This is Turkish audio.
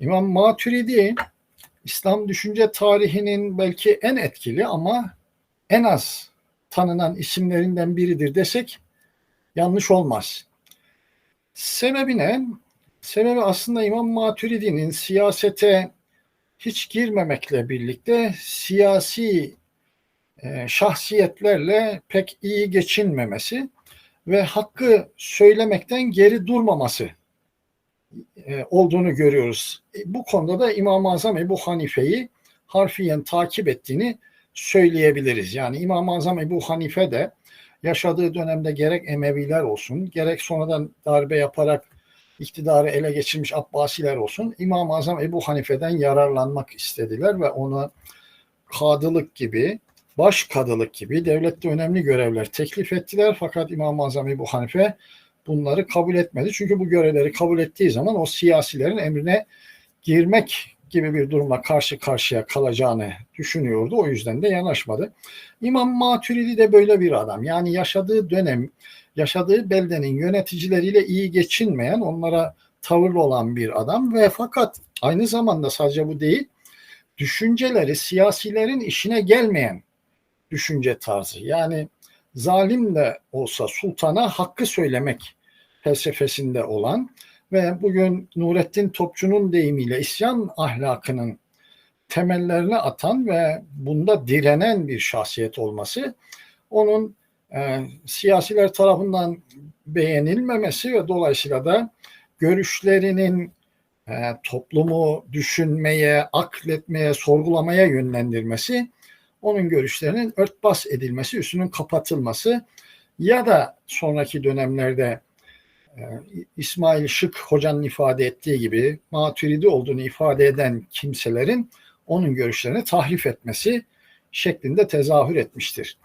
İmam Maturidi İslam düşünce tarihinin belki en etkili ama en az tanınan isimlerinden biridir desek yanlış olmaz. Sebebi ne? Sebebi aslında İmam Maturidi'nin siyasete hiç girmemekle birlikte siyasi e, şahsiyetlerle pek iyi geçinmemesi ve hakkı söylemekten geri durmaması olduğunu görüyoruz. E, Bu konuda da İmam-ı Azam Ebu Hanife'yi harfiyen takip ettiğini söyleyebiliriz. Yani İmam-ı Azam Ebu Hanife de yaşadığı dönemde gerek Emeviler olsun, gerek sonradan darbe yaparak iktidarı ele geçirmiş Abbasiler olsun, İmam-ı Azam Ebu Hanife'den yararlanmak istediler ve ona kadılık gibi, baş kadılık gibi devlette önemli görevler teklif ettiler. Fakat İmam-ı Azam Ebu Hanife bunları kabul etmedi. Çünkü bu görevleri kabul ettiği zaman o siyasilerin emrine girmek gibi bir durumla karşı karşıya kalacağını düşünüyordu. O yüzden de yanaşmadı. İmam Maturidi de böyle bir adam. Yani yaşadığı dönem, yaşadığı beldenin yöneticileriyle iyi geçinmeyen, onlara tavırlı olan bir adam ve fakat aynı zamanda sadece bu değil, düşünceleri siyasilerin işine gelmeyen düşünce tarzı. Yani zalim de olsa sultana hakkı söylemek felsefesinde olan ve bugün Nurettin Topçu'nun deyimiyle isyan ahlakının temellerini atan ve bunda direnen bir şahsiyet olması onun e, siyasiler tarafından beğenilmemesi ve dolayısıyla da görüşlerinin e, toplumu düşünmeye, akletmeye, sorgulamaya yönlendirmesi, onun görüşlerinin örtbas edilmesi, üstünün kapatılması ya da sonraki dönemlerde İsmail Şık hocanın ifade ettiği gibi maturidi olduğunu ifade eden kimselerin onun görüşlerini tahrif etmesi şeklinde tezahür etmiştir.